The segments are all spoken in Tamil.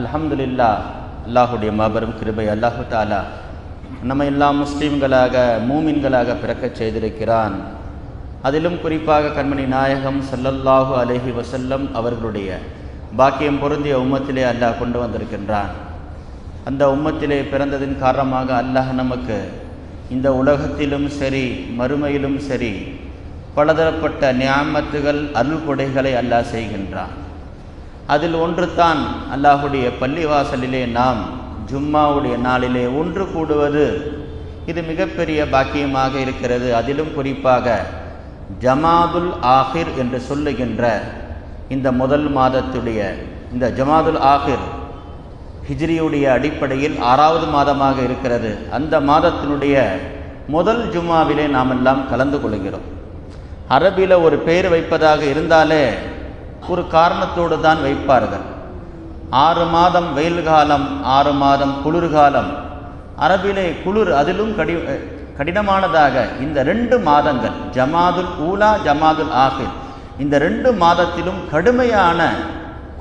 அல்ஹம்துலில்லா அல்லாஹுடைய மாபெரும் கிருபை அல்லாஹு தாலா நம்ம எல்லாம் முஸ்லீம்களாக மூமின்களாக பிறக்கச் செய்திருக்கிறான். அதிலும் குறிப்பாக கண்மணி நாயகம் சல்லல்லாஹு அலஹி வசல்லம் அவர்களுடைய பாக்கியம் பொருந்திய உம்மத்திலே அல்லாஹ் கொண்டு வந்திருக்கின்றான். அந்த உம்மத்திலே பிறந்ததின் காரணமாக அல்லாஹ் நமக்கு இந்த உலகத்திலும் சரி மறுமையிலும் சரி பலதரப்பட்ட நியாமத்துகள் அருள் கொடைகளை அல்லாஹ் செய்கின்றான். அதில் ஒன்று தான் அல்லாஹுடைய பள்ளிவாசலிலே நாம் ஜும்மாவுடைய நாளிலே ஒன்று கூடுவது. இது மிகப்பெரிய பாக்கியமாக இருக்கிறது. அதிலும் குறிப்பாக ஜமாதுல் ஆஹிர் என்று சொல்லுகின்ற இந்த முதல் மாதத்துடைய இந்த ஜமாதுல் ஆஹிர் ஹிஜ்ரியுடைய அடிப்படையில் ஆறாவது மாதமாக இருக்கிறது. அந்த மாதத்தினுடைய முதல் ஜும்மாவிலே நாம் எல்லாம் கலந்து கொள்கிறோம். அரபியில் ஒரு பெயர் வைப்பதாக இருந்தாலே ஒரு காரணத்தோடு தான் வைப்பார்கள். ஆறு மாதம் வெயில் காலம் ஆறு மாதம் குளிர்காலம் அரபிலே குளிர் அதிலும் கடி கடினமானதாக இந்த ரெண்டு மாதங்கள் ஜமாதுல் ஊலா ஜமாதுல் ஆஹிர் இந்த ரெண்டு மாதத்திலும் கடுமையான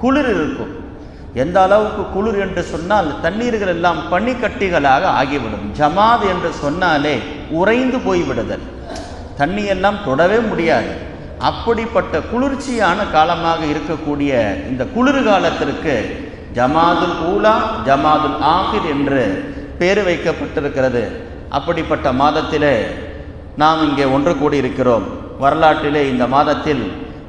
குளிர் இருக்கும். எந்த அளவுக்கு குளிர் என்று சொன்னால் தண்ணீர்கள் எல்லாம் பனிக்கட்டிகளாக ஆகிவிடும். ஜமாத் என்று சொன்னாலே உறைந்து போய்விடுதல். தண்ணியெல்லாம் தொடவே முடியாது. அப்படிப்பட்ட குளிர்ச்சியான காலமாக இருக்கக்கூடிய இந்த குளிர் காலத்திற்கு ஜமாதுல் ஊலா ஜமாதுல் ஆஹிர் என்று பேர் வைக்கப்பட்டிருக்கிறது. அப்படிப்பட்ட மாதத்திலே நாம் இங்கே ஒன்று கூடியிருக்கிறோம். வரலாற்றிலே இந்த மாதத்தில்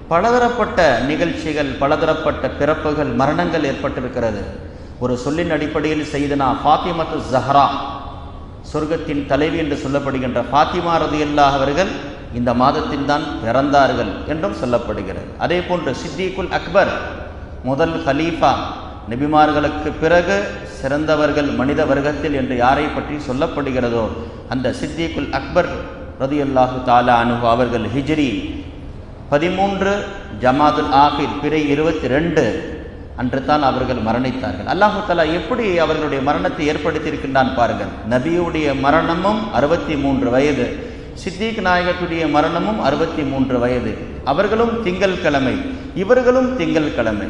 பலதரப்பட்ட நிகழ்ச்சிகள் பலதரப்பட்ட பிறப்புகள் மரணங்கள் ஏற்பட்டிருக்கிறது. ஒரு சொல்லின் அடிப்படையில் செய்தனா ஃபாத்திமத்து ஜஹரா சொர்க்கத்தின் தலைவி என்று சொல்லப்படுகின்ற ஃபாத்திமா ரதியல்லா அவர்கள் இந்த மாதத்தில் தான் பிறந்தார்கள் என்றும் சொல்லப்படுகிறது. அதே போன்று சித்திகுல் அக்பர் முதல் ஹலீஃபா நபிமார்களுக்கு பிறகு சிறந்தவர்கள் மனித வர்க்கத்தில் என்று யாரை பற்றி சொல்லப்படுகிறதோ அந்த சித்திகுல் அக்பர் ரதியுல்லாஹு தாலா அனுகு அவர்கள் ஹிஜ்ரி பதிமூன்று ஜமாதுல் ஆஹிர் பிறை இருபத்தி ரெண்டு அன்று தான் அவர்கள் மரணித்தார்கள். அல்லாஹு தலா எப்படி அவர்களுடைய மரணத்தை ஏற்படுத்தியிருக்கின்றான் பாருங்கள். நபியுடைய மரணமும் அறுபத்தி மூன்று வயது. சித்திக் நாயகத்துடைய மரணமும் அறுபத்தி மூன்று வயது. அவர்களும் திங்கள் கிழமை. இவர்களும் திங்கள் கிழமை.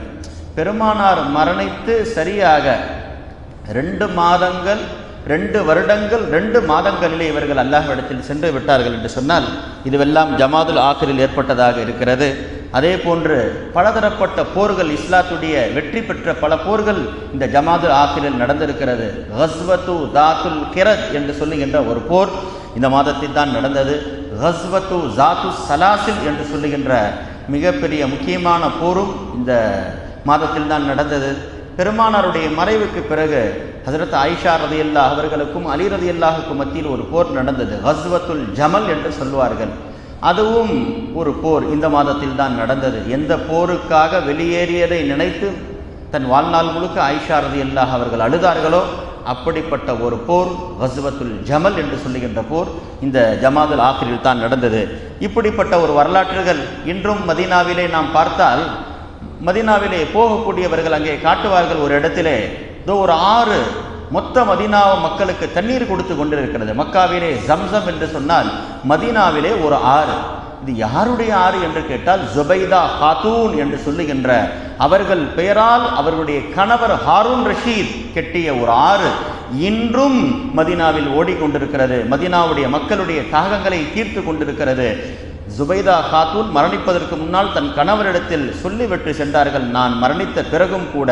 பெருமானார் மரணித்து சரியாக ரெண்டு மாதங்கள் ரெண்டு வருடங்கள் ரெண்டு மாதங்களிலே இவர்கள் அல்லாஹ்விடத்தில் சென்று விட்டார்கள் என்று சொன்னால் இதுவெல்லாம் ஜமாதுல் ஆக்கரில் ஏற்பட்டதாக இருக்கிறது. அதே போன்று பலதரப்பட்ட போர்கள் இஸ்லாத்துடைய வெற்றி பெற்ற பல போர்கள் இந்த ஜமாதுல் ஆக்கிரில் நடந்திருக்கிறது. ஹஸ்வத்து தாத்துல் கிரத் என்று சொல்லுகின்ற ஒரு போர். இந்த மாதத்தில் தான் நடந்தது. ஹஸ்வத்து ஜாத்து சலாசில் என்று சொல்லுகின்ற மிகப்பெரிய முக்கியமான போரும் இந்த மாதத்தில் தான் நடந்தது. பெருமானாருடைய மறைவுக்கு பிறகு ஹசரத் ஆயிஷா ரதி அல்லா அவர்களுக்கும் அலி ரதி அல்லாஹுக்கும் மத்தியில் ஒரு போர் நடந்தது. ஹஸ்வத்துல் ஜமல் என்று சொல்வார்கள் அதுவும் ஒரு போர் இந்த மாதத்தில் தான் நடந்தது. எந்த போருக்காக வெளியேறியதை நினைத்து தன் வாழ்நாள் முழுக்க ஆயிஷா ரதி அல்லாஹ் அவர்கள் அழுதார்களோ அப்படிப்பட்ட ஒரு போர் ஹஸ்வத்துல் ஜமல் என்று சொல்லுகின்ற போர் இந்த ஜமாதுல் ஆக்கிரில் தான் நடந்தது. இப்படிப்பட்ட ஒரு வரலாற்றுகள் இன்றும் மதீனாவிலே நாம் பார்த்தால் மதினாவிலே போகக்கூடியவர்கள் அங்கே காட்டுவார்கள் ஒரு இடத்திலே. இதோ ஒரு ஆறு மொத்த மதினா மக்களுக்கு தண்ணீர் கொடுத்து கொண்டிருக்கிறது. மக்காவிலே ஜம்சம் என்று சொன்னால் மதீனாவிலே ஒரு ஆறு. இது யாருடைய ஆறு என்று கேட்டால் ஜுபைதா ஹாத்தூன் என்று சொல்லுகின்ற அவர்கள் பெயரால் அவர்களுடைய கணவர் ஹாரூன் ரஷீத் கெட்டிய ஒரு ஆறு இன்றும் மதினாவில் ஓடிக்கொண்டிருக்கிறது. மதினாவுடைய மக்களுடைய தாகங்களை தீர்த்து கொண்டிருக்கிறது. ஜுபைதா காத்தூன் மரணிப்பதற்கு முன்னால் தன் கணவரிடத்தில் சொல்லிவிட்டு சென்றார்கள். நான் மரணித்த பிறகும் கூட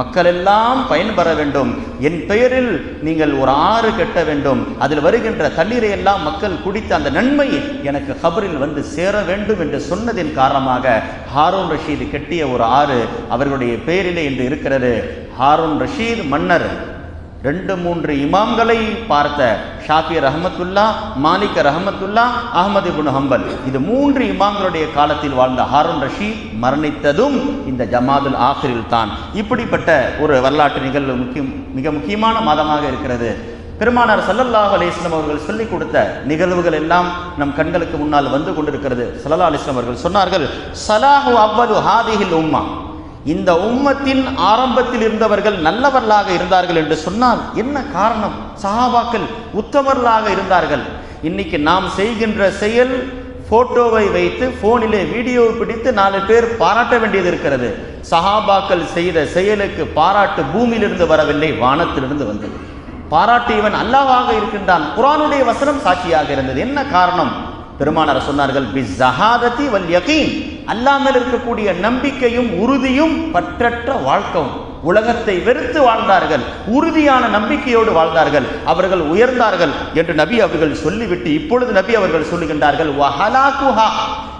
மக்களெல்லாம் பயன்பெற வேண்டும். என் பெயரில் நீங்கள் ஒரு ஆறு கட்ட வேண்டும். அதில் வருகின்ற தண்ணீரை எல்லாம் மக்கள் குடித்த அந்த நன்மை எனக்கு கபரில் வந்து சேர வேண்டும் என்று சொன்னதின் காரணமாக ஹாரூன் ரஷீது கெட்டிய ஒரு ஆறு அவர்களுடைய பெயரிலே என்று இருக்கிறது. ஹாரூன் ரஷீத் மன்னர் ரெண்டு மூன்று இமாம்களை பார்த்த ஷாஃபி ரஹமத்துல்லா மாலிக் ரஹமத்துல்லா அகமது இபுன் ஹம்பல். இது மூன்று இமாம்களுடைய காலத்தில் வாழ்ந்த ஹாரூன் ரஷீத் மரணித்ததும் இந்த ஜமாதுல் ஆசிரில் தான். இப்படிப்பட்ட ஒரு வரலாற்று நிகழ்வு முக்கியம் மிக முக்கியமான மாதமாக இருக்கிறது. பெருமானார் சல்லல்லாஹ் அலிஸ்லாம் அவர்கள் சொல்லிக் கொடுத்த நிகழ்வுகள் எல்லாம் நம் கண்களுக்கு முன்னால் வந்து கொண்டிருக்கிறது. சல்லல்லா அலிஸ்லாம் அவர்கள் சொன்னார்கள் சலாஹு அவ்வலு ஹாதிஹில் உம்மா. இந்த உம்மத்தின் ஆரம்பத்தில் இருந்தவர்கள் நல்லவர்களாக இருந்தார்கள் என்று சொன்னால் என்ன காரணம்? சஹாபாக்கள் உத்தமர்களாக இருந்தார்கள். இன்னைக்கு நாம் செய்கின்ற செயல் போட்டோவை வைத்து போனிலே வீடியோ பிடித்து நாலு பேர் பாராட்ட வேண்டியது இருக்கிறது. சஹாபாக்கள் செய்த செயலுக்கு பாராட்டு பூமியிலிருந்து வரவில்லை வானத்திலிருந்து வந்தது. பாராட்டியவன் அல்லாவாக இருக்கின்றான். குரானுடைய வசனம் சாட்சியாக இருந்தது. என்ன காரணம்? பெருமானார் சொன்னார்கள் பி ஜஹாதத்தி வல் யகீன். அல்லாஹ் மேல் இருக்கக்கூடிய நம்பிக்கையும் உறுதியும் பற்றற்ற வாழ்க்கவும். உலகத்தை வெறுத்து வாழ்ந்தார்கள் உறுதியான நம்பிக்கையோடு வாழ்ந்தார்கள் அவர்கள் உயர்ந்தார்கள் என்று நபி அவர்கள் சொல்லிவிட்டு இப்பொழுது நபி அவர்கள் சொல்லுகின்றார்கள் வஹலாகுஹா.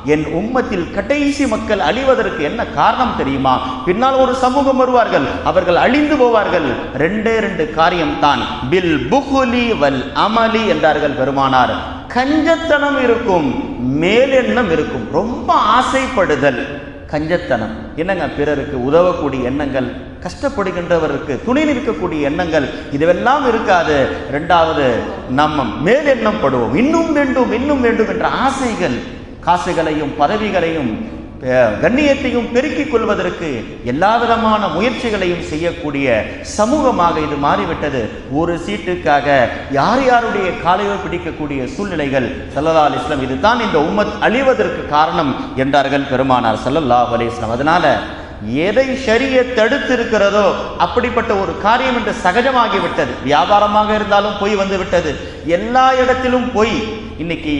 என் உம்மத்தில் கடைசி மக்கள் அழிவதற்கு என்ன காரணம் தெரியுமா? பின்னால் ஒரு சமூகம் வருவார்கள். அவர்கள் அழிந்து போவார்கள். ரெண்டே ரெண்டு காரியம் தான் பில் புகுலி வல் அமலி என்றார்கள் பெருமானார். கஞ்சத்தனம் இருக்கும் மேலெண்ணம் இருக்கும். ரொம்ப ஆசைப்படுதல். கஞ்சத்தனம். என்னங்க பிறருக்கு உதவக்கூடிய எண்ணங்கள்? கஷ்டப்படுகின்றவருக்கு துணை நிற்கக்கூடிய எண்ணங்கள். இதுவெல்லாம் இருக்காது. ரெண்டாவது நம்ம மேலெண்ணம் படுவோம். இன்னும் வேண்டும் இன்னும் வேண்டும் என்ற ஆசைகள். காசுகளையும் பதவிகளையும் கண்ணியத்தையும் பெருக்கிக் கொள்வதற்கு எல்லா விதமான முயற்சிகளையும் செய்யக்கூடிய சமூகமாக இது மாறிவிட்டது. ஒரு சீட்டுக்காக யார் யாருடைய காலையோ பிடிக்கக்கூடிய சூழ்நிலைகள் சல்லல்லா அலி இஸ்லாம் இதுதான் இந்த உம்மத் அழிவதற்கு காரணம் என்றார்கள் பெருமானார் சல்லல்லாஹு அலிஸ்லாம் அதனால எதை சரிய தடுத்து இருக்கிறதோ அப்படிப்பட்ட ஒரு காரியம் என்று சகஜமாகிவிட்டது. வியாபாரமாக இருந்தாலும் பொய் வந்து விட்டது எல்லா இடத்திலும் பொய் இன்னைக்கு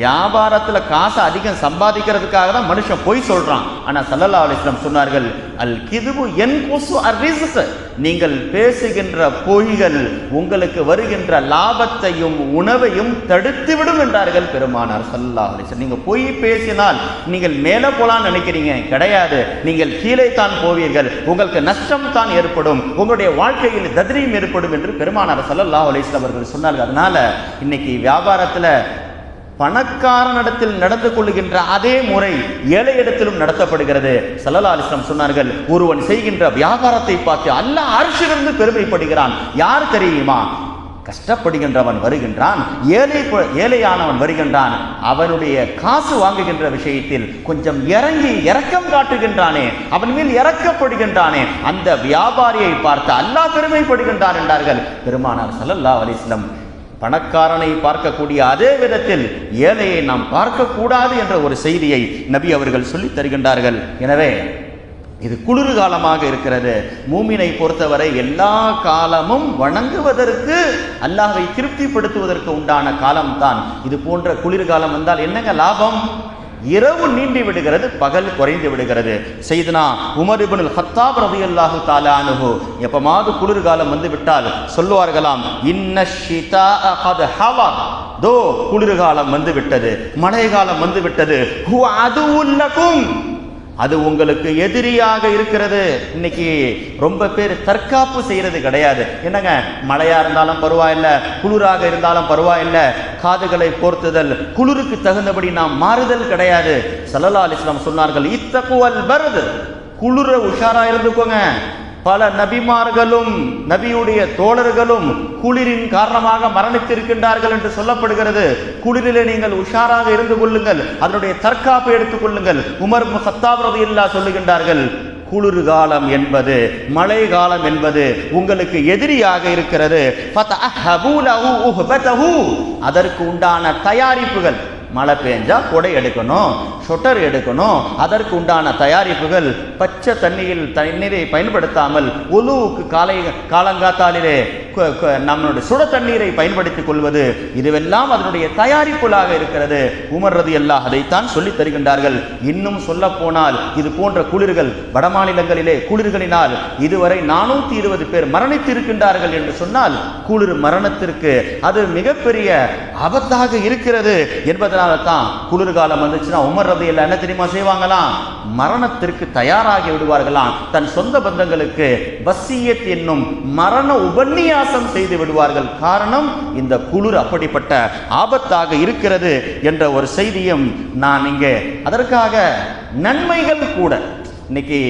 வியாபாரத்தில் காசை அதிகம் சம்பாதிக்கிறதுக்காக தான் மனுஷன் பொய் சொல்கிறான் ஆனால் சல்லல்லா அலிஸ்லாம் சொன்னார்கள் அல் கிதுபு என் கொசு அரிசு நீங்கள் பேசுகின்ற பொய்கள் உங்களுக்கு வருகின்ற லாபத்தையும் உணவையும் தடுத்துவிடும் என்றார்கள் பெருமானார் சல்லா அலிஸ்லாம் நீங்கள் பொய் பேசினால் நீங்கள் மேலே போகலான்னு நினைக்கிறீங்க. கிடையாது. நீங்கள் கீழே தான் போவீர்கள். உங்களுக்கு நஷ்டம் தான் ஏற்படும். உங்களுடைய வாழ்க்கையில் தத்ரீம் ஏற்படும் என்று பெருமானார் சல்லல்லா அலைஹி அவர்கள் சொன்னார்கள். அதனால் இன்னைக்கு வியாபாரத்தில் பணக்காரனிடத்தில் நடந்து கொள்ளுகின்ற அதே முறை ஏழை இடத்திலும் நடத்தப்படுகிறது சல்லல்லா அலிஸ்லாம் சொன்னார்கள் ஒருவன் செய்கின்ற வியாபாரத்தை பார்த்து அல்லாஹ் அரசிலிருந்து பெருமைப்படுகிறான். யார் தெரியுமா? கஷ்டப்படுகின்றவன் வருகின்றான் ஏழை ஏழையானவன் வருகின்றான். அவனுடைய காசு வாங்குகின்ற விஷயத்தில் கொஞ்சம் இறங்கி இறக்கம் காட்டுகின்றானே அவன் மேல் இறக்கப்படுகின்றானே அந்த வியாபாரியை பார்த்து அல்லாஹ் பெருமைப்படுகின்றான் என்றார்கள். பெருமானார் சல்லல்லா அலிஸ்லம் பணக்காரனை பார்க்கக்கூடிய அதே விதத்தில் ஏழையை நாம் பார்க்கக்கூடாது என்ற ஒரு செய்தியை நபி அவர்கள் சொல்லித் தருகின்றார்கள். எனவே இது குளிர் காலமாக இருக்கிறது. மூமினை பொறுத்தவரை எல்லா காலமும் வணங்குவதற்கு அல்லாஹை திருப்திப்படுத்துவதற்கு உண்டான காலம்தான். இது போன்ற குளிர்காலம் வந்தால் என்னங்க லாபம்? இரவு நீண்டி விடுகிறது பகல் குறைந்து விடுகிறது. செய்தனா உமர் இப்னுல் ஹத்தாப் ரலியல்லாஹு தஆலா அன்ஹு எப்பமாவது குளிர்காலம் வந்து விட்டால் சொல்லுவார்களாம் இன்ன தோ குளிர்காலம் வந்து விட்டது மழை காலம் வந்து விட்டது. அது அதுவுல்லகும் அது உங்களுக்கு எதிரியாக இருக்கிறது. இன்னைக்கு ரொம்ப பேர் தற்காப்பு செய்யறது கிடையாது. என்னங்க? மழையா இருந்தாலும் பரவாயில்ல குளிராக இருந்தாலும் பரவாயில்ல. காதுகளை போர்த்துதல் குளிருக்கு தகுந்தபடி நாம் மாறுதல் கிடையாது. சல்லல்லா அலிஸ்லாம் சொன்னார்கள் இத்தகுவல் வருது குளிர உஷாரா இருந்துக்கோங்க. பல நபிமார்களும் நபியுடைய தோழர்களும் குளிரின் காரணமாக மரணித்திருக்கின்றார்கள் என்று சொல்லப்படுகிறது. குளிரிலே நீங்கள் உஷாராக இருந்து கொள்ளுங்கள். அதனுடைய தற்காப்பு எடுத்துக் கொள்ளுங்கள். உமர் சத்தாபிரதி இல்லா சொல்லுகின்றார்கள் குளிர் காலம் என்பது மழை காலம் என்பது உங்களுக்கு எதிரியாக இருக்கிறது. அதற்கு உண்டான தயாரிப்புகள் மழை பெஞ்சா கொடை எடுக்கணும் ஷொட்டர் எடுக்கணும். அதற்கு உண்டான தயாரிப்புகள் பச்சை தண்ணியில் தண்ணீரை பயன்படுத்தாமல் உலுவுக்கு காலை காலங்காத்தாலிலே நம்மளுடைய சுட தண்ணீரை பயன்படுத்திக் கொள்வது இதுவெல்லாம் அதனுடைய தயாரிப்புகளாக இருக்கிறது. உமர் ரதி அல்லாஹ் அதைத்தான் சொல்லி தருகின்றார்கள். இன்னும் சொல்ல போனால் இது போன்ற குளிர்கள் வடமாநிலங்களிலே குளிர்களினால் இதுவரை நானூத்தி இருபது பேர் மரணித்து இருக்கின்றார்கள் என்று சொன்னால் குளிர் மரணத்திற்கு அது மிகப்பெரிய ஆபத்தாக இருக்கிறது என்பதனால தான் குளிர்காலம் வந்துச்சுன்னா உமர் ரதி எல்லாம் என்ன தெரியுமா செய்வாங்களாம்? மரணத்திற்கு தயாராகி விடுவார்களாம். தன் சொந்த பந்தங்களுக்கு வசியத் என்னும் மரண உபன்னியாசம் செய்து விடுவார்கள். காரணம் இந்த குளிர் அப்படிப்பட்ட ஆபத்தாக இருக்கிறது என்ற ஒரு செய்தியும் நான் இங்கே அதற்காக நன்மைகள் கூட. இன்னைக்கு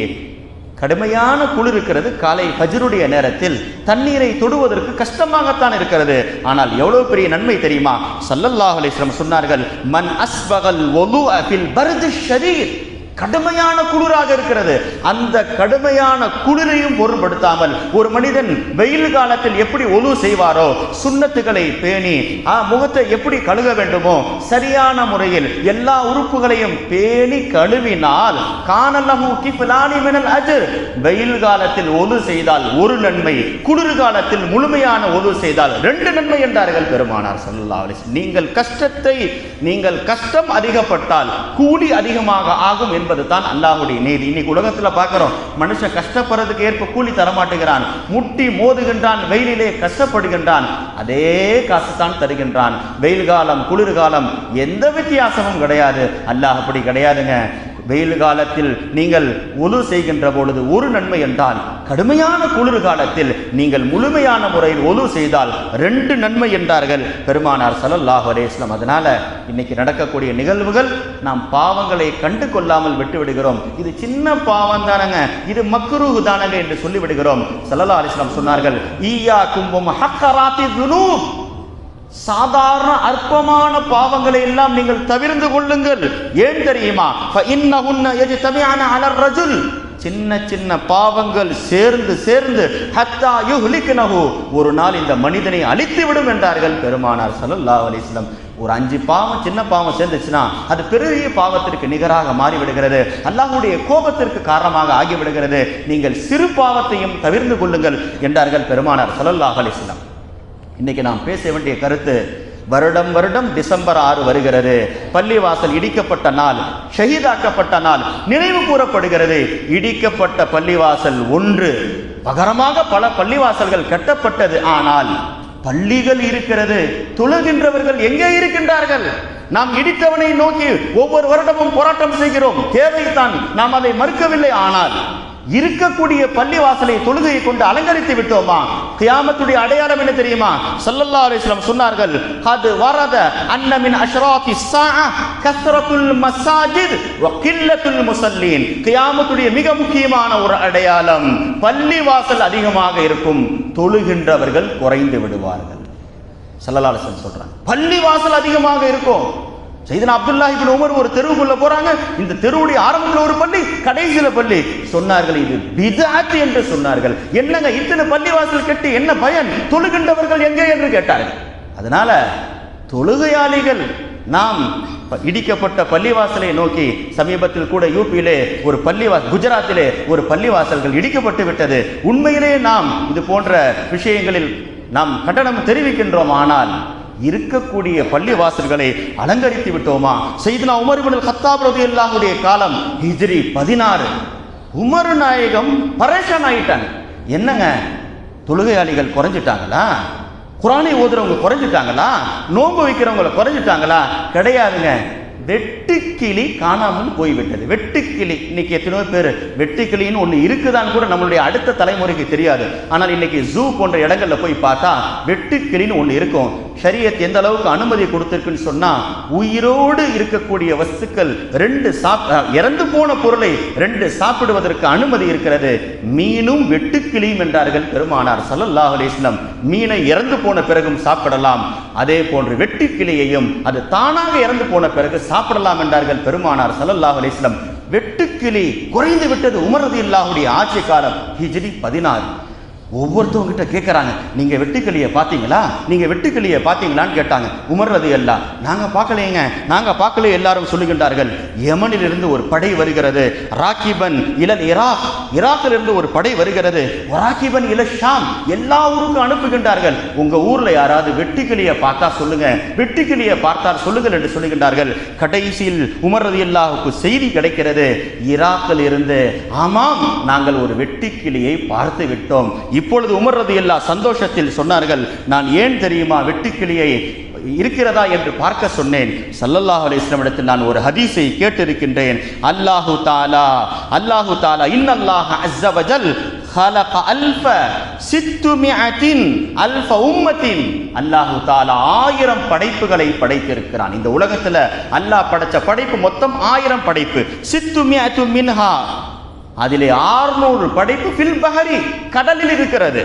கடுமையான குளிர் இருக்கிறது. காலை ஃபஜ்ருடைய நேரத்தில் தண்ணீரை தொடுவதற்கு கஷ்டமாகத்தான் இருக்கிறது. ஆனால் எவ்வளவு பெரிய நன்மை தெரியுமா? ஸல்லல்லாஹு சொன்னார்கள் மன் அஸ்பகல் ஒலு அபில் பர்தி ஷரீர் கடுமையான குளிராக இருக்கிறது. அந்த கடுமையான குளிரையும் பொருட்படுத்தாமல் ஒரு மனிதன் வெயில் காலத்தில் எப்படி ஒலு செய்வாரோ சுண்ணத்துகளை பேணி ஆ, முகத்தை எப்படி கழுக வேண்டுமோ சரியான முறையில் எல்லா உறுப்புகளையும் பேணி கழுவினால் காணலஹு கிஃபிலானி மினல் அஜர் வெயில் காலத்தில் ஒலு செய்தால் ஒரு நன்மை குளிர் காலத்தில் முழுமையான ஒலு செய்தால் ரெண்டு நன்மை என்றார்கள் பெருமானார் சல்லா அலைஹி நீங்கள் கஷ்டத்தை நீங்கள் கஷ்டம் அதிகப்பட்டால் கூலி அதிகமாக ஆகும் என்று என்பது தான் அல்லாஹுடைய நீதி. இன்னைக்கு உலகத்துல பார்க்குறோம் மனுஷன் கஷ்டப்படுறதுக்கு ஏற்ப கூலி தரமாட்டுகிறான் முட்டி மோதுகின்றான் வெயிலிலே கஷ்டப்படுகின்றான். அதே காசு தான் தருகின்றான். வெயில் காலம் குளிர் காலம் எந்த வித்தியாசமும் கிடையாது. அல்லாஹ் அப்படி கிடையாதுங்க. வெயில் காலத்தில் நீங்கள் ஒலு செய்கின்ற பொழுது ஒரு நன்மை என்றால் கடுமையான குளிர் காலத்தில் நீங்கள் முழுமையான முறையில் ஒலு செய்தால் ரெண்டு நன்மை என்றார்கள் பெருமானார் சலல்லாஹ் அலேஸ்லம் வஸல்லம். அதனால இன்னைக்கு நடக்கக்கூடிய நிகழ்வுகள் நாம் பாவங்களை கண்டு கொள்ளாமல் விட்டு விடுகிறோம். இது சின்ன பாவம் தானங்க இது மக்குருகு தானங்க என்று சொல்லி விடுகிறோம் அலிஸ்லாம் சொன்னார்கள் ஈயா கும்பம் ஹக்கராத்தி துனூப். சாதாரண அற்பமான பாவங்களை எல்லாம் நீங்கள் தவிர்ந்து கொள்ளுங்கள். ஏன் தெரியுமா? அலர்ரஜுல் சின்ன சின்ன பாவங்கள் சேர்ந்து சேர்ந்து ஹத்தா யுஹ்லிக்னஹு. ஒரு நாள் இந்த மனிதனை அழித்து விடும் என்றார்கள் பெருமானார் சல்லல்லாஹு அலிஸ்லம் ஒரு அஞ்சு பாவம் சின்ன பாவம் சேர்ந்துச்சுன்னா அது பெரிய பாவத்திற்கு நிகராக மாறிவிடுகிறது. அல்லாஹுடைய கோபத்திற்கு காரணமாக ஆகிவிடுகிறது. நீங்கள் சிறு பாவத்தையும் தவிர்ந்து கொள்ளுங்கள் என்றார்கள் பெருமானார் சல்லல்லாஹ் அலிஸ்லாம் இன்னைக்கு நாம் பேச வேண்டிய கருத்து வருடம் வருடம் டிசம்பர் ஆறு வருகிறது. பள்ளிவாசல் இடிக்கப்பட்ட நாள் ஷஹீதாக்கப்பட்ட நாள் நினைவு கூறப்படுகிறது. இடிக்கப்பட்ட பள்ளிவாசல் ஒன்று. பகரமாக பல பள்ளிவாசல்கள் கட்டப்பட்டது. ஆனால் பள்ளிகள் இருக்கிறது. தொழுகின்றவர்கள் எங்கே இருக்கின்றார்கள்? நாம் இடித்தவனை நோக்கி ஒவ்வொரு வருடமும் போராட்டம் செய்கிறோம். தேவைத்தான் நாம் அதை மறுக்கவில்லை. ஆனால் இருக்கக்கூடிய பள்ளி வாசலை தொழுகையை கொண்டு அலங்கரித்து விட்டோமா? கியாமத்துடைய அடையாளம் என்ன தெரியுமா? சல்லல்லா அலைஹி சொன்னார்கள் அது வரத அன்னமின் அஷ்ராத்தி கஸ்ரத்துல் மசாஜித் வ கில்லத்துல் முஸல்லீன். கியாமத்துடைய மிக முக்கியமான ஒரு அடையாளம் பள்ளி வாசல் அதிகமாக இருக்கும் தொழுகின்றவர்கள் குறைந்து விடுவார்கள். சல்லல்லா அலிஸ்லாம் சொல்றாங்க பள்ளி வாசல் அதிகமாக இருக்கும். சைதனா அப்துல்லா இப்னு உமர் ஒரு தெருவுக்குள்ள போறாங்க. இந்த தெருவுடைய ஆரம்பத்தில் ஒரு பள்ளி கடைசியில பள்ளி. சொன்னார்கள் இது பிதாத்து என்று சொன்னார்கள். என்னங்க இத்தனை பள்ளிவாசல் கட்டி என்ன பயன்? தொழுகின்றவர்கள் எங்கே என்று கேட்டார்கள். அதனால தொழுகையாளிகள் நாம் இடிக்கப்பட்ட பள்ளிவாசலை நோக்கி சமீபத்தில் கூட யூபியிலே ஒரு பள்ளிவாசல் குஜராத்திலே ஒரு பள்ளிவாசல்கள் இடிக்கப்பட்டு விட்டது. உண்மையிலே நாம் இது போன்ற விஷயங்களில் நாம் கண்டனம் தெரிவிக்கின்றோம். ஆனால் இருக்கக்கூடிய பள்ளி வாசல்களை அலங்கரித்து விட்டோமா? செய்தனா உமர் இப்னுல் கத்தாப் ரலியல்லாஹுடைய காலம் ஹிஜ்ரி பதினாறு. உமர் நாயகம் பரேஷன் ஆயிட்டாங்க. என்னங்க? தொழுகையாளிகள் குறைஞ்சிட்டாங்களா? குரானை ஓதுறவங்க குறைஞ்சிட்டாங்களா? நோன்பு வைக்கிறவங்கள குறைஞ்சிட்டாங்களா? கிடையாதுங்க. வெட்டுக்கிளி காணாமல் போய்விட்டது. வெட்டுக்கிளி இன்னைக்கு எத்தனையோ பேர் வெட்டுக்கிளின்னு ஒன்று இருக்குதான்னு கூட நம்மளுடைய அடுத்த தலைமுறைக்கு தெரியாது. ஆனால் இன்னைக்கு ஜூ போன்ற இடங்களில் போய் பார்த்தா வெட்டுக்கிளின்னு ஒன்று இருக்கும். ஷரியத் எந்த அளவுக்கு அனுமதி கொடுத்துருக்குன்னு சொன்னால் உயிரோடு இருக்கக்கூடிய வஸ்துக்கள் ரெண்டு சாப் இறந்து போன பொருளை ரெண்டு சாப்பிடுவதற்கு அனுமதி இருக்கிறது. மீனும் வெட்டுக்கிளியும் என்றார்கள் பெருமானார் சல்லல்லாஹ் அலிஸ்லம் மீனை இறந்து போன பிறகும் சாப்பிடலாம். அதே போன்று வெட்டுக்கிளியையும் அது தானாக இறந்து போன பிறகு சாப்பிடலாம் என்றார்கள் பெருமானார் சல்லல்லாஹ் அலிஸ்லம் வெட்டுக்கிளி குறைந்து விட்டது உமரது இல்லாவுடைய ஆட்சி காலம் ஹிஜ்ரி பதினாறு. ஒவ்வொருத்தவங்க கிட்ட கேட்குறாங்க நீங்க வெட்டுக்கிளியை பார்த்தீங்களா நீங்க வெட்டுக்கிளியை பார்த்தீங்களான்னு கேட்டாங்க. உமர் ரதி அல்லா நாங்க பார்க்கலையேங்க நாங்க பார்க்கல எல்லாரும் சொல்லுகின்றார்கள். யமனில் இருந்து ஒரு படை வருகிறது. ராக்கிபன் இலல் இராக் இராக்கிலிருந்து ஒரு படை வருகிறது. ராக்கிபன் இல ஷாம் எல்லா ஊருக்கும் அனுப்புகின்றார்கள். உங்க ஊர்ல யாராவது வெட்டுக்கிளியை பார்த்தா சொல்லுங்க. வெட்டுக்கிளியை பார்த்தால் சொல்லுங்கள் என்று சொல்லுகின்றார்கள். கடைசியில் உமர் ரதி அல்லாஹுக்கு செய்தி கிடைக்கிறது. ஈராக்கில் இருந்து ஆமாம் நாங்கள் ஒரு வெட்டுக்கிளியை பார்த்து விட்டோம். இப்பொழுது உமர்றது எல்லா சந்தோஷத்தில் சொன்னார்கள் நான் ஏன் தெரியுமா வெட்டுக்கிளியை இருக்கிறதா என்று பார்க்க சொன்னேன். சல்லல்லாஹ் அலிஸ்லமிடத்தில் நான் ஒரு ஹதீஸை கேட்டிருக்கின்றேன். அல்லாஹு தாலா அல்லாஹு தாலா இன் அல்லாஹ் அஸ்ஸவஜல் ஹலக அல்ஃப சித்துமிஅத்தின் அல்ஃப உம்மத்தின் அல்லாஹு தாலா ஆயிரம் படைப்புகளை படைத்திருக்கிறான். இந்த உலகத்தில் அல்லாஹ் படைத்த படைப்பு மொத்தம் ஆயிரம் படைப்பு. சித்துமிஅத்து மின்ஹா அதிலே ஆறுநூறு படைப்பு ஃபில் பஹரி கடலில் இருக்கிறது.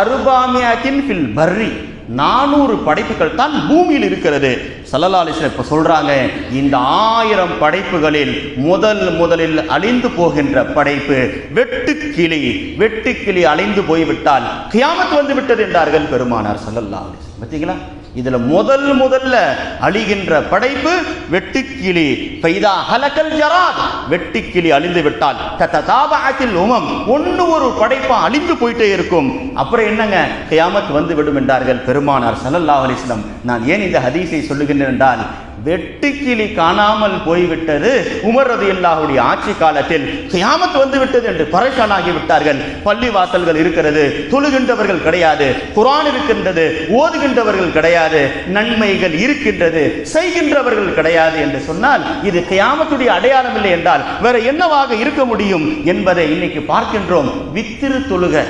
அருபாமியாக்கின் ஃபில் பர்ரி நானூறு படைப்புகள் தான் பூமியில் இருக்கிறது. சல்லல்லா இப்போ சொல்கிறாங்க இந்த ஆயிரம் படைப்புகளில் முதல் முதலில் அழிந்து போகின்ற படைப்பு வெட்டுக்கிளி வெட்டுக்கிளி அழிந்து போய்விட்டால் கியாமத் வந்து விட்டது என்றார்கள் பெருமானார் சல்லல்லா அலிஸ்லாம் பார்த்தீங்களா? இதுல முதல் முதல்ல அழிகின்ற படைப்பு வெட்டுக்கிளி. பைதா ஹலக்கல் ஜராத். வெட்டுக்கிளி அழிந்து விட்டால் தத்ததாபாத்தில் உமம். ஒன்று ஒரு படைப்பா அழிந்து போயிட்டே இருக்கும். அப்புறம் என்னங்க? கியாமத் வந்து விடும் என்றார்கள் பெருமானார் சல்லல்லா அலிஸ்லம் நான் ஏன் இந்த ஹதீஸை சொல்லுகின்றேன் என்றால் வெட்டுக்கிளி காணாமல் போய்விட்டது. உமர் இல்லாவுடைய ஆட்சி காலத்தில் கியாமத் வந்து விட்டது என்று பரேஷானாகி விட்டார்கள். பள்ளி வாசல்கள் இருக்கிறது தொழுகின்றவர்கள் கிடையாது குரான் இருக்கின்றது ஓதுகின்றவர்கள் கிடையாது நன்மைகள் இருக்கின்றது செய்கின்றவர்கள் கிடையாது என்று சொன்னால் இது கியாமத்துடைய அடையாளம் இல்லை என்றால் வேற என்னவாக இருக்க முடியும் என்பதை இன்னைக்கு பார்க்கின்றோம். வித்திரு தொழுக.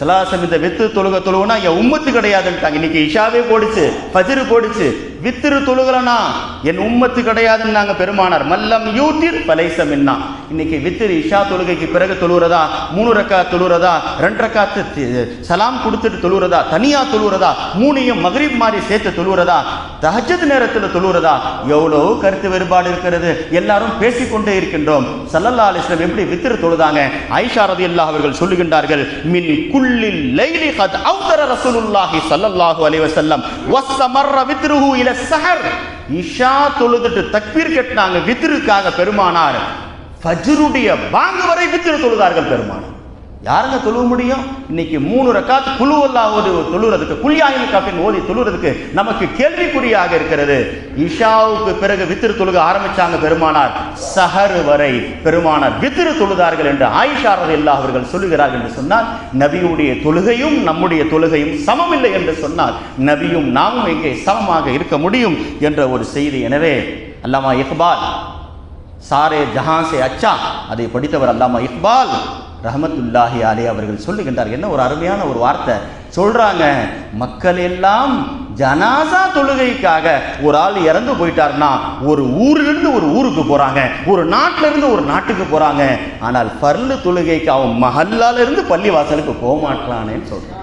சலாசம் இந்த வித்து தொழுக தொழுகுனா என் உம்மத்து கிடையாதுன்ட்டாங்க. இன்னைக்கு இஷாவே போடுச்சு பஜிரு போடுச்சு வித்திரு தொழுகலனா? என் உம்மத்து கிடையாதுன்னாங்க பெருமானார். மல்லம் யூத்திர் பலைசம் என்ன இன்னைக்கு வித்திரு இஷா தொழுகைக்கு பிறகு தொழுகிறதா மூணு ரக்கா தொழுகிறதா ரெண்டு ரக்காத்து சலாம் கொடுத்துட்டு தொழுகிறதா தனியா தொழுகிறதா மூணையும் மகரீப் மாதிரி சேர்த்து தொழுகிறதா தஹஜத் நேரத்தில் தொழுகிறதா எவ்வளோ கருத்து வேறுபாடு இருக்கிறது. எல்லாரும் பேசிக்கொண்டே இருக்கின்றோம். சல்லல்லா அலிஸ்லம் எப்படி வித்திரு தொழுதாங்க? ஐஷா ரதியல்லாஹு அவர்கள் சொல்லுகின்றார்கள் மின் குள்ளில் லைலி ஹத் அவுதர ரசூலுல்லாஹி சல்லல்லாஹு அலைவசல்லம் வஸ்தமர்ர வித்ருஹு இல ஸஹர் இஷா தொழுதுட்டு தக்பீர் கட்டினாங்க வித்ருக்காக பெருமானார். ஃபஜ்ருடைய வாங்கு வரை வித்ரு தொழுதார்கள் பெருமானார். யாருங்க தொழுவ முடியும்? இன்னைக்கு மூணு ரக்காத் குழுவல்லாவது தொழுறதுக்கு குழியாயில் காப்பின் ஓதி தொழுறதுக்கு நமக்கு கேள்விக்குறியாக இருக்கிறது. இஷாவுக்கு பிறகு வித்திரு தொழுக ஆரம்பிச்சாங்க பெருமானார். சஹரு வரை பெருமானார் வித்திரு தொழுதார்கள் என்று ஆயிஷா ரலியல்லாஹு அவர்கள் சொல்லுகிறார்கள் என்று சொன்னால் நபியுடைய தொழுகையும் நம்முடைய தொழுகையும் சமமில்லை என்று சொன்னால் நபியும் நாமும் எங்கே சமமாக இருக்க முடியும் என்ற ஒரு செய்தி. எனவே அல்லாமா இக்பால் சாரே ஜஹான் சே அச்சா அதை படித்தவர் அல்லாமா இக்பால் ரஹமத்துல்லாஹி அலே அவர்கள் சொல்லுகின்றார். என்ன ஒரு அருமையான ஒரு வார்த்தை? சொல்றாங்க மக்கள் எல்லாம் ஜனாசா தொழுகைக்காக ஒரு ஆள் இறந்து போயிட்டாருன்னா ஒரு ஊரிலிருந்து ஒரு ஊருக்கு போறாங்க ஒரு நாட்டிலிருந்து ஒரு நாட்டுக்கு போறாங்க. ஆனால் பர்லு தொழுகைக்கு அவன் மஹல்லாலிருந்து பள்ளி வாசலுக்கு போக மாட்டானேன்னு சொல்றான்.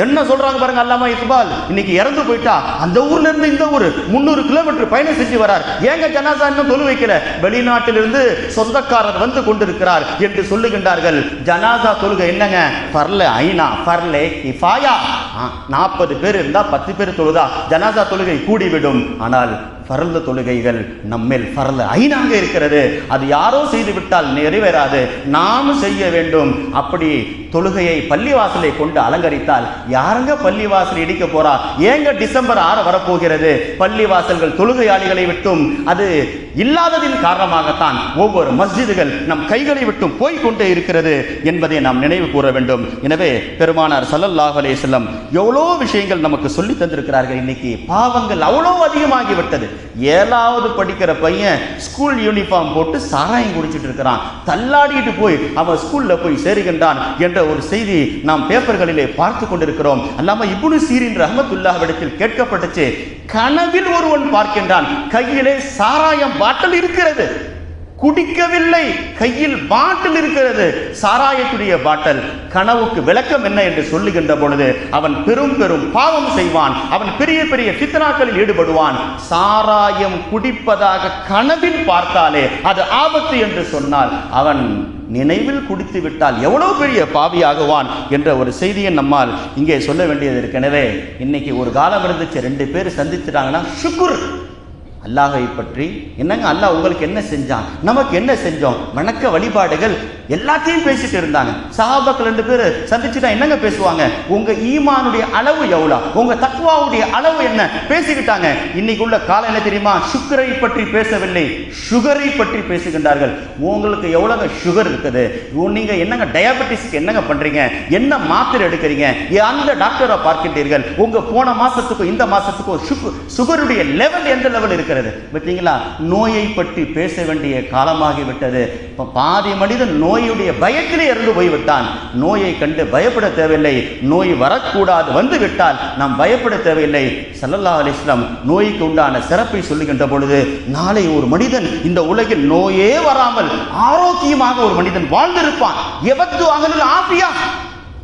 என்ன சொல்றாங்க பாருங்க அல்லாமா இக்பால்? இன்னைக்கு இறந்து போயிட்டா அந்த ஊர்ல இருந்து இந்த ஊர் முந்நூறு கிலோமீட்டர் பயணம் செஞ்சு வரார். ஏங்க ஜனாசா இன்னும் தொழு வைக்கல? வெளிநாட்டிலிருந்து சொந்தக்காரர் வந்து கொண்டிருக்கிறார் என்று சொல்லுகின்றார்கள். ஜனாசா தொழுகை என்னங்க? பர்ல ஐனா பர்லே இஃபாயா நாற்பது பேர் இருந்தா பத்து பேர் தொழுதா? ஜனாசா தொழுகை கூடிவிடும். ஆனால் பரல தொழுகைகள் நம்மேல் பரல ஐநாங்க இருக்கிறது. அது யாரோ செய்துவிட்டால் நிறைவேறாது. நாம் செய்ய வேண்டும். அப்படி தொழுகையை பள்ளிவாசலை கொண்டு அலங்கரித்தால் யாருங்க பள்ளிவாசல் இடிக்க போறா? ஏங்க டிசம்பர் ஆறு வரப்போகிறது? பள்ளிவாசல்கள் தொழுகையாளிகளை விட்டும் அது இல்லாததின் காரணமாகத்தான் ஒவ்வொரு மஸ்ஜிதுகள் நம் கைகளை விட்டும் போய் கொண்டே இருக்கிறது என்பதை நாம் நினைவு கூற வேண்டும். எனவே பெருமானார் சல்லல்லாஹ் அலேசல்லம் எவ்வளோ விஷயங்கள் நமக்கு சொல்லி தந்திருக்கிறார்கள். இன்னைக்கு பாவங்கள் அவ்வளோ அதிகமாகிவிட்டது. ஏழாவது படிக்கிற பையன் ஸ்கூல் யூனிஃபார்ம் போட்டு சாராயம் குடிச்சிட்டு இருக்கிறான். தள்ளாடிட்டு போய் அவன் ஸ்கூல்ல போய் சேருகின்றான் என்ற ஒரு செய்தி நாம் பேப்பர்களிலே பார்த்து கொண்டிருக்கிறோம். அல்லாம இப்னு சீரின் ரஹமத்துல்லாஹ்விடத்தில் கேட்கப்பட்டுச்சு. கனவில் ஒருவன் பார்க்கின்றான். கையிலே சாராயம் பாட்டில் இருக்கிறது. குடிக்கவில்லை. கையில் பாட்டில் இருக்கிறது. சாராயத்துடைய பாட்டல் கனவுக்கு விளக்கம் என்ன என்று சொல்லுகின்ற பொழுது அவன் பெரும் பெரும் பாவம் செய்வான். அவன் பெரிய பெரிய பித்தனாக்களில் ஈடுபடுவான். சாராயம் குடிப்பதாக கனவில் பார்த்தாலே அது ஆபத்து என்று சொன்னால் அவன் நினைவில் குடித்து விட்டால் எவ்வளவு பெரிய பாவியாகுவான் என்ற ஒரு செய்தியை நம்மால் இங்கே சொல்ல வேண்டியது இருக்கனவே இன்னைக்கு ஒரு காலம் இருந்துச்சு. ரெண்டு பேர் சந்திச்சிட்டாங்கன்னா சுக்குர் அல்லாஹை பற்றி என்னங்க அல்லாஹ் உங்களுக்கு என்ன செஞ்சான்? நமக்கு என்ன செஞ்சோம்? வணக்க வழிபாடுகள் எல்லாத்தையும் பேசிட்டு இருந்தாங்க. சஹாபாக்கள் ரெண்டு பேர் சந்திச்சுட்டா என்னங்க பேசுவாங்க? உங்க ஈமானுடைய அளவு எவ்வளோ? உங்க தக்குவாவுடைய அளவு என்ன? பேசிக்கிட்டாங்க. இன்னைக்கு உள்ள காலம் என்ன தெரியுமா? சுக்கரை பற்றி பேசவில்லை. சுகரை பற்றி பேசுகின்றார்கள். உங்களுக்கு எவ்வளவு சுகர் இருக்குது? நீங்க என்னங்க டயபெட்டிஸ்க்கு என்னங்க பண்றீங்க? என்ன மாத்திரை எடுக்கிறீங்க? அந்த டாக்டரை பார்க்கின்றீர்கள். உங்க போன மாசத்துக்கும் இந்த மாசத்துக்கும் சுகருடைய லெவல் எந்த லெவல் இருக்கிறது? பார்த்தீங்களா? நோயை பற்றி பேச வேண்டிய காலமாகிவிட்டது. பாதி மனிதன் நோயுடைய பயத்திலே இறந்து போய்விட்டான். நோயை கண்டு பயப்பட தேவையில்லை. நோய் வரக்கூடாது வந்து விட்டால் நாம் பயப்பட தேவையில்லை. சல்லல்லா அலைஹி நோய்க்கு உண்டான சிறப்பை சொல்லுகின்ற பொழுது நாளை ஒரு மனிதன் இந்த உலகில் நோயே வராமல் ஆரோக்கியமாக ஒரு மனிதன் வாழ்ந்திருப்பான். எவத்து அகலில் ஆஃபியா.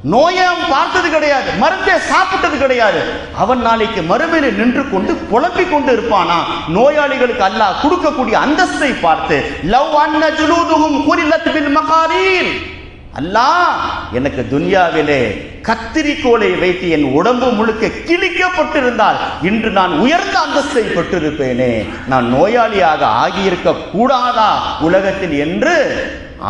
நோயை அவன் பார்த்தது கிடையாது மருந்தை சாப்பிட்டது கிடையாது. அவன் நாளைக்கு மறுமையில் நின்று கொண்டு புலம்பிக் கொண்டு இருப்பானா? நோயாளிகளுக்கு அல்லாஹ் கொடுக்கக்கூடிய அந்தஸ்தை பார்த்து லவ் அன்ன ஜுலூதுஹும் குரிலத் பில் மகாரீர். அல்லாஹ் எனக்கு துன்யாவிலே கத்திரிக்கோலை வைத்து என் உடம்பு முழுக்க கிழிக்கப்பட்டிருந்தால் இன்று நான் உயர்ந்த அந்தஸ்தை பெற்றிருப்பேனே. நான் நோயாளியாக ஆகியிருக்க கூடாதா உலகத்தில் என்று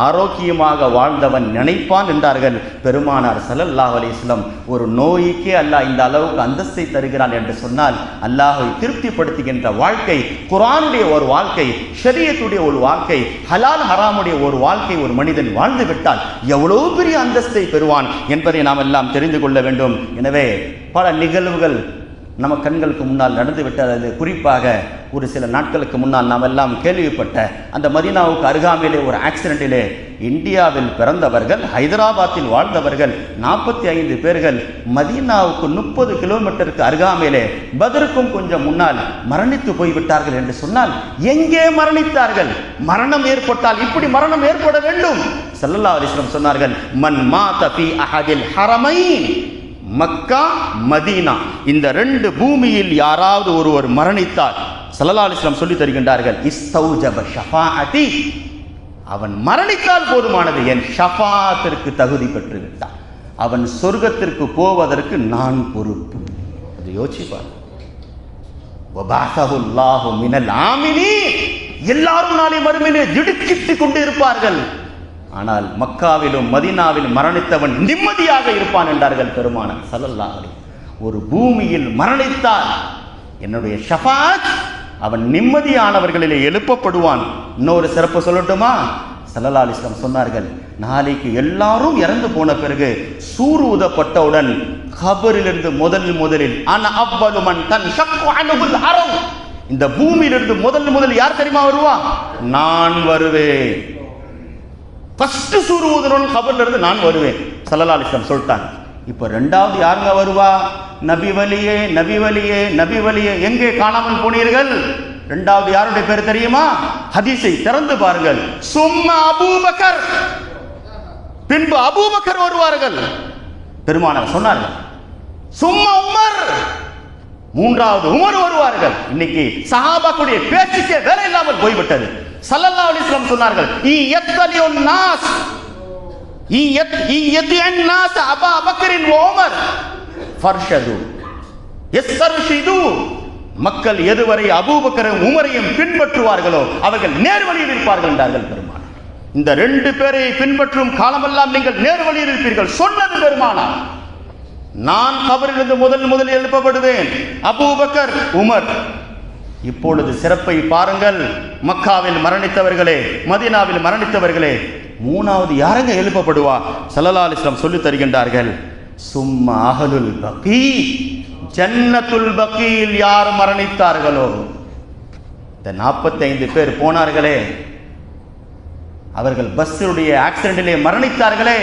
ஆரோக்கியமாக வாழ்ந்தவன் நினைப்பான் என்றார்கள். பெருமானார் ஸல்லல்லாஹு அலிஸ்லம் ஒரு நோய்க்கே அல்லாஹ் இந்த அளவுக்கு அந்தஸ்தை தருகிறான் என்று சொன்னால் அல்லாஹை திருப்திப்படுத்துகின்ற வாழ்க்கை குரானுடைய ஒரு வாழ்க்கை ஷரியத்துடைய ஒரு வாழ்க்கை ஹலால் ஹராமுடைய ஒரு வாழ்க்கை ஒரு மனிதன் வாழ்ந்து விட்டால் எவ்வளவு பெரிய அந்தஸ்தை பெறுவான் என்பதை நாம் எல்லாம் தெரிந்து கொள்ள வேண்டும். எனவே பல நிகழ்வுகள் நம்ம கண்களுக்கு முன்னால் நடந்து விட்டது அது குறிப்பாக ஒரு சில நாட்களுக்கு முன்னால் நாம் எல்லாம் கேள்விப்பட்ட அந்த மதீனாவுக்கு அருகாமையிலே ஒரு ஆக்சிடென்ட்டிலே இந்தியாவில் பிறந்தவர்கள் ஹைதராபாத்தில் வாழ்ந்தவர்கள் நாற்பத்தி ஐந்து பேர்கள் மதீனாவுக்கு முப்பது கிலோமீட்டருக்கு அருகாமையிலே பதருக்கும் கொஞ்சம் முன்னால் மரணித்து போய்விட்டார்கள் என்று சொன்னால் எங்கே மரணித்தார்கள்? மரணம் ஏற்பட்டால் இப்படி மரணம் ஏற்பட வேண்டும்? ஸல்லல்லாஹு அலிஸ்லம் சொன்னார்கள் மன் மா அஹதில் ஹரமை மக்கா மதீனா. இந்த ரெண்டு பூமியில் யாராவது ஒருவர் மரணித்தார் ஸல்லல்லாஹு அலைஹி சொல்லி தருகின்றார்கள் இஸ்தௌஜப ஷஃபாஅதி. அவன் மரணித்தால் போதுமானது என் ஷஃபாத்திற்கு தகுதி பெற்று விட்டான் அவன் சொர்க்கத்திற்கு போவதற்கு நான் பொறுப்பு. அது யோசிப்பார் மினல் எல்லாரும் நாளை மறுமையிலே திடுக்கிட்டு கொண்டு இருப்பார்கள் ஆனால் மக்காவிலும் மதீனாவிலும் மரணித்தவன் நிம்மதியாக இருப்பான் என்றார்கள் பெருமானன் ஸல்லல்லாஹு ஒரு பூமியில் மரணித்தால் என்னுடைய ஷஃபாத் அவன் நிம்மதியானவர்களிலே எழுப்பப்படுவான். இன்னொரு சிறப்பு சொல்லட்டுமா? ஸல்லல்லாஹு சொன்னார்கள் நாளைக்கு எல்லாரும் இறந்து போன பிறகு சூறு ஊதப்பட்டவுடன் கபரிலிருந்து முதல் முதலில் அன தன் இந்த பூமியிலிருந்து முதல் முதல் யார் தெரியுமா வருவா? நான் வருவேன். ஃபர்ஸ்ட் சூறு ஊதனுடன் கபர்ல இருந்து நான் வருவேன். ஸல்லல்லாஹு அலைஹி சொல்லிட்டாங்க. இப்போ ரெண்டாவது யாருங்க வருவா? நபி வலியே நபி வலியே நபி வலியே. எங்கே காணாமல் போனீர்கள்? ரெண்டாவது யாருடைய பேர் தெரியுமா? ஹதீஸை திறந்து பாருங்கள். சும்மா அபூபக்கர். பின்பு அபூபக்கர் வருவார்கள். பெருமானார் சொன்னார்கள் சும்மா உமர். மூன்றாவது உமர் வருவார்கள். இன்னைக்கு சஹாபாக்குடைய பேச்சுக்கே வேலை இல்லாமல் போய்விட்டது. ஸல்லல்லாஹு அலைஹி எத்தனையோ சொன்னார்கள் மக்கள் எதுவரை அபூபக்கரும் உமரையும் பின்பற்றுவார்களோ அவர்கள் நேர்வழியில் இருப்பார்கள் என்றார்கள் பெருமானார். இந்த ரெண்டு பேரை பின்பற்றும் காலமெல்லாம் நீங்கள் நேர்வழியில் இருப்பீர்கள். சொன்னது பெருமானார் நான் கபரிலிருந்து முதல் முதலில் எழுப்பப்படுவேன். Abu Bakr Umar. இப்பொழுது சிறப்பை பாருங்கள். மக்காவில் மரணித்தவர்களே மதீனாவில் மரணித்தவர்களே மூணாவது யாருங்க எழுப்பப்படுவா? ஸல்லல்லாஹு அலைஹி சொல்லி தருகின்றார்கள். சும்மா அகலுல் பக்கி ஜன்னத்துல் பக்கியில் யார் மரணித்தார்களோ? இந்த 45 பேர் போனார்களே. அவர்கள் பஸ்ஸினுடைய ஆக்சிடென்டிலே மரணித்தார்களே.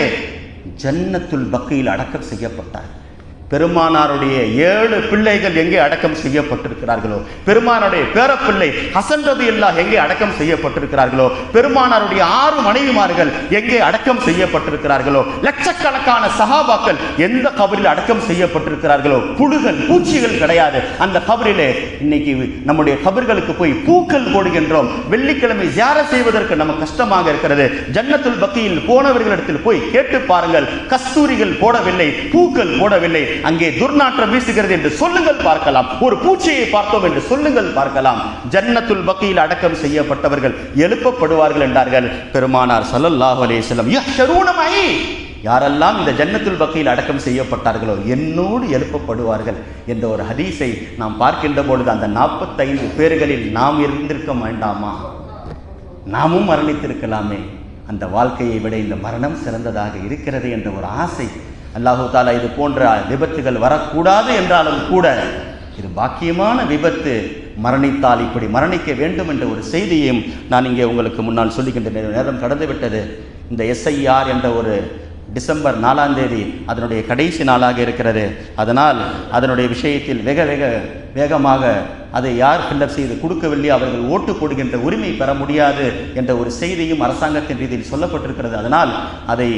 ஜன்னத்துல் பக்கியில் அடக்கம் செய்யப்பட்டார்கள். பெருமானாருடைய ஏழு பிள்ளைகள் எங்கே அடக்கம் செய்யப்பட்டிருக்கிறார்களோ? பெருமானுடைய பேரப்பிள்ளை ஹசன் இல்லா எங்கே அடக்கம் செய்யப்பட்டிருக்கிறார்களோ? பெருமானாருடைய ஆறு மனைவிமார்கள் எங்கே அடக்கம் செய்யப்பட்டிருக்கிறார்களோ? லட்சக்கணக்கான சகாபாக்கள் எந்த கபரில் அடக்கம் செய்யப்பட்டிருக்கிறார்களோ? புழுகள் பூச்சிகள் கிடையாது. அந்த கபரிலே இன்னைக்கு நம்முடைய கபர்களுக்கு போய் பூக்கள் போடுகின்றோம். வெள்ளிக்கிழமை ஜியார செய்வதற்கு நம்ம கஷ்டமாக இருக்கிறது. ஜன்னத்துல் பக்கியில் போனவர்களிடத்தில் போய் கேட்டு பாருங்கள். கஸ்தூரிகள் போடவில்லை பூக்கள் போடவில்லை. அங்கே துர்நாற்றம் வீசுகிறது என்று சொல்லுங்கள் பார்க்கலாம். ஒரு பூச்சியை பார்த்தோம் என்று சொல்லுங்கள் பார்க்கலாம். ஜன்னத்துல் பக்கியில் அடக்கம் செய்யப்பட்டவர்கள் எழுப்பப்படுவார்கள் என்றார்கள். பெருமானார் ஸல்லல்லாஹு அலைஹி யாரெல்லாம் இந்த ஜன்னத்துல் பக்கியில் அடக்கம் செய்யப்பட்டார்களோ என்னோடு எழுப்பப்படுவார்கள் என்ற ஒரு ஹதீஸை நாம் பார்க்கின்ற பொழுது அந்த நாற்பத்தைந்து பேர்களில் நாம் இருந்திருக்க வேண்டாமா நாமும் மரணித்திருக்கலாமே. அந்த வாழ்க்கையை விட இந்த மரணம் சிறந்ததாக இருக்கிறது என்ற ஒரு ஆசை அல்லாஹு தாலா இது போன்ற விபத்துகள் வரக்கூடாது என்றாலும் கூட இது பாக்கியமான விபத்து. மரணித்தால் இப்படி மரணிக்க வேண்டும் என்ற ஒரு செய்தியையும் நான் இங்கே உங்களுக்கு முன்னால் சொல்லுகின்ற நேரம் கடந்துவிட்டது. இந்த எஸ்ஐஆர் என்ற ஒரு டிசம்பர் நாலாம் தேதி அதனுடைய கடைசி நாளாக இருக்கிறது. அதனால் அதனுடைய விஷயத்தில் வெக வெக வேகமாக அதை யார் ஃபில்லப் செய்து கொடுக்கவில்லை அவர்கள் ஓட்டு போடுகின்ற உரிமை பெற முடியாது என்ற ஒரு செய்தியும் அரசாங்கத்தின் ரீதியில் சொல்லப்பட்டிருக்கிறது. அதனால் அதை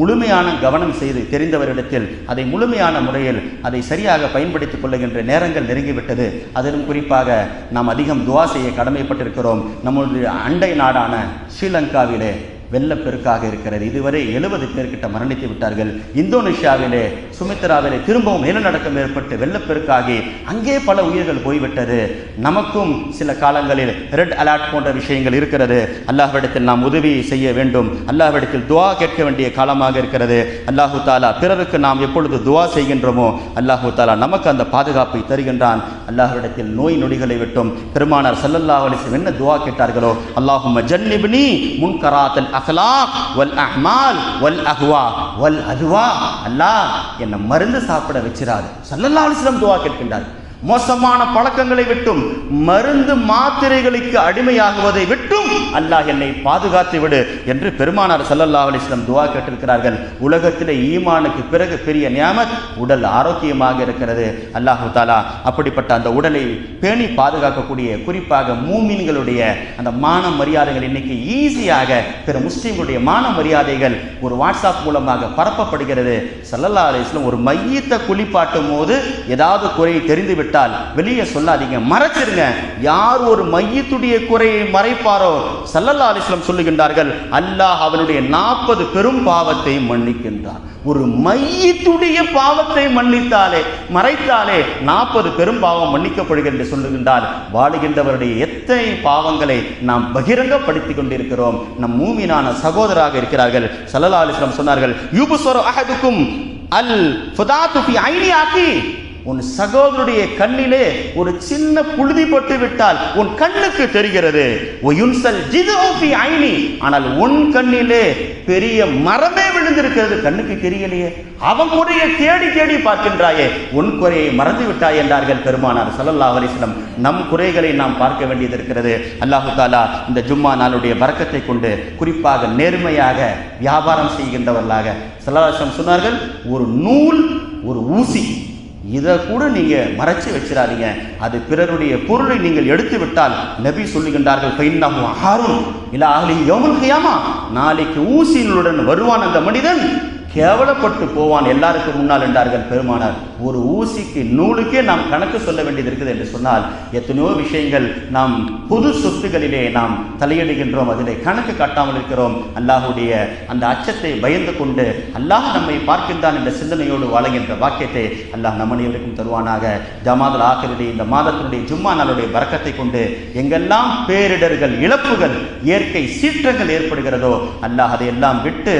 முழுமையான கவனம் செய்து தெரிந்தவரிடத்தில் அதை முழுமையான முறையில் அதை சரியாக பயன்படுத்திக் கொள்ளுகின்ற நேரங்கள் நெருங்கிவிட்டது. அதிலும் குறிப்பாக நாம் அதிகம் துவா செய்ய கடமைப்பட்டிருக்கிறோம். நம்முடைய அண்டை நாடான ஸ்ரீலங்காவிலே வெள்ளப்பெருக்காக இருக்கிறது. இதுவரை எழுபது பேர்கிட்ட மரணித்து விட்டார்கள். இந்தோனேஷியாவிலே சுமித்ராவிலே திரும்பவும் நிலநடுக்கம் ஏற்பட்டு வெள்ளப்பெருக்காகி அங்கே பல உயிர்கள் போய்விட்டது. நமக்கும் சில காலங்களில் ரெட் அலர்ட் போன்ற விஷயங்கள் இருக்கிறது. அல்லாஹ்விடத்தில் நாம் உதவி செய்ய வேண்டும். அல்லாஹ்விடத்தில் துவா கேட்க வேண்டிய காலமாக இருக்கிறது. அல்லாஹு தாலா பிறருக்கு நாம் எப்பொழுது துவா செய்கின்றோமோ அல்லாஹு தாலா நமக்கு அந்த பாதுகாப்பை தருகின்றான். அல்லாஹ்விடத்தில் நோய் நொடிகளை விட்டும். பெருமானார் ஸல்லல்லாஹு அலிசம் என்ன துவா கேட்டார்களோ? அல்லாஹும் ஜன்னிபினி முன்கராத்தல் அஹ்லாக் வல் அஹ்மால் வல் அஹ்வா வல் அதுவா அல்லாஹ் என்னை மருந்து சாப்பிட வச்சிராது. சல்லல்லா அலிஸ்லம் துவா கேட்கின்றார். மோசமான பழக்கங்களை விட்டும் மருந்து மாத்திரைகளுக்கு அடிமையாகுவதை விட்டும் அல்லாஹ் என்னை பாதுகாத்து விடு என்று பெருமானார் சல்லல்லா அலிஸ்லம் துவா கேட்டிருக்கிறார்கள். உலகத்திலே ஈமானுக்கு பிறகு பெரிய நியாமத் உடல் ஆரோக்கியமாக இருக்கிறது. அல்லாஹு தாலா அப்படிப்பட்ட அந்த உடலை பேணி பாதுகாக்கக்கூடிய குறிப்பாக மூமின்களுடைய அந்த மான மரியாதைகள் இன்னைக்கு ஈஸியாக பிற முஸ்லீம்களுடைய மான மரியாதைகள் ஒரு வாட்ஸ்அப் மூலமாக பரப்பப்படுகிறது. சல்லல்லா அலிஸ்லம் ஒரு மையத்தை குளிப்பாட்டும் போது ஏதாவது குறை தெரிந்து விட்டால் வெளியே சொல்லாதீங்க மறைச்சிருங்க. யார் ஒரு மையத்துடைய குறையை மறைப்பாரோ சல்லல்லா அலிஸ்லம் சொல்லுகின்றார்கள் அல்லாஹ் அவனுடைய நாற்பது பெரும் பாவத்தை மன்னிக்கின்றான். ஒரு மையத்துடைய பாவத்தை மன்னித்தாலே மறைத்தாலே நாற்பது பெரும் பாவம் மன்னிக்கப்படுகிறது என்று சொல்லுகின்றார் வாழுகின்றவருடைய எத்தனை பாவங்களை நாம் பகிரங்கப்படுத்திக் கொண்டிருக்கிறோம். நம் மூமினான சகோதராக இருக்கிறார்கள். சல்லல்லா அலைஹி சொன்னார்கள் யூபுஸ்வரு அஹதுக்கும் அல் ஃபுதாத்து ஃபி ஐனி ஆக்கி உன் சகோதரனுடைய கண்ணிலே ஒரு சின்ன புழுதி பட்டு விட்டால் உன் கண்ணுக்கு தெரிகிறது. ஐனி. ஆனால் உன் கண்ணிலே பெரிய மரமே விழுந்திருக்கிறது. கண்ணுக்கு தெரியலையே. அவன் குறையை தேடி தேடி பார்க்கின்றாயே. உன் குறையை மறந்து விட்டாய் என்றார்கள் பெருமானார் ஸல்லல்லாஹு அலைஹி நம் குறைகளை நாம் பார்க்க வேண்டியது இருக்கிறது. அல்லாஹு தாலா இந்த ஜும்மா நாளுடைய வரக்கத்தை கொண்டு குறிப்பாக நேர்மையாக வியாபாரம் செய்கின்றவர்களாக. ஸல்லல்லாஹு சொன்னார்கள் ஒரு நூல் ஒரு ஊசி. இதை கூட நீங்கள் மறைச்சு வச்சிடாதீங்க. அது பிறருடைய பொருளை நீங்கள் எடுத்து விட்டால் நபி சொல்லுகின்றார்கள் ஃபைன்னஹு ஆறும் இல்லை அஹ்லி யௌமுல் கியாமா. நாளைக்கு ஊசியினுடன் வருவான் அந்த மனிதன். கேவலப்பட்டு போவான். எல்லாருக்கும் முன்னால் என்றார்கள் பெருமானார். ஒரு ஊசிக்கு நூலுக்கே நாம் கணக்கு சொல்ல வேண்டியது இருக்குது என்று சொன்னால் எத்தனையோ விஷயங்கள் நாம் புது சொத்துகளிலே நாம் தலையிடுகின்றோம். அதிலே கணக்கு காட்டாமல் இருக்கிறோம். அல்லாஹுடைய அந்த அச்சத்தை பயந்து கொண்டு அல்லாஹ் நம்மை பார்க்கின்றான் என்ற சிந்தனையோடு வாழுகின்ற வாக்கியத்தை அல்லாஹ் நம்ம அனைவருக்கும் தருவானாக. ஜமாதல் ஆக்கருடைய இந்த மாதத்தினுடைய ஜும்மா நாளுடைய பறக்கத்தை கொண்டு எங்கெல்லாம் பேரிடர்கள் இழப்புகள் இயற்கை சீற்றங்கள் ஏற்படுகிறதோ அல்லாஹ் அதையெல்லாம் விட்டு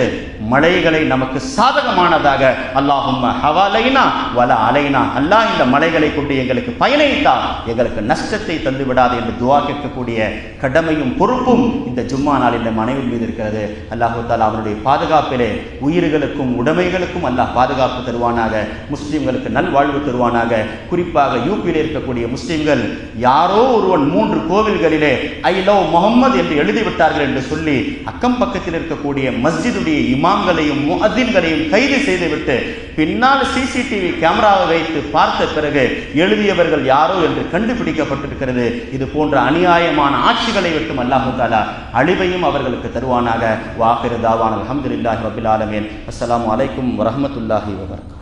மழைகளை நமக்கு சாதகமானதாக. அல்லாஹும் ஹவாலைனா வல அலைனா. அல்லாஹ் இந்த மலைகளை கொண்டு எங்களுக்கு பயனைத்தா எங்களுக்கு நஷ்டத்தை தந்து விடாது என்று துவா கேட்கக்கூடிய கடமையும் பொறுப்பும் இந்த ஜும்மா நாள் இந்த அனைவரின் மீது இருக்கிறது. அல்லாஹு தாலா அவனுடைய பாதுகாப்பிலே உயிர்களுக்கும் உடைமைகளுக்கும் அல்லாஹ் பாதுகாப்பு தருவானாக. முஸ்லீம்களுக்கு நல்வாழ்வு தருவானாக. குறிப்பாக யூபியில் இருக்கக்கூடிய முஸ்லீம்கள் யாரோ ஒருவன் மூன்று கோவில்களிலே ஐ லவ் முகம்மது என்று எழுதிவிட்டார்கள் என்று சொல்லி அக்கம் பக்கத்தில் இருக்கக்கூடிய மஸ்ஜிதுடைய இமாம்களையும் முஅத்தின்களையும் கைது செய்துவிட்டு பின்னால் சிசிடிவி கேமராவை வைத்து பார்த்த பிறகு எழுதியவர்கள் யாரோ என்று கண்டுபிடிக்கப்பட்டிருக்கிறது. இது போன்ற அநியாயமான ஆட்சிகளை விட்டும் அல்லாஹு தாலா அழிவையும் அவர்களுக்கு தருவானாக. வாஹிரு தாவான். அல்ஹம்துலில்லாஹி ரபில் ஆலமீன். அஸ்ஸலாமு அலைக்கும் வரஹ்மத்துல்லாஹி வபரகாத்துஹு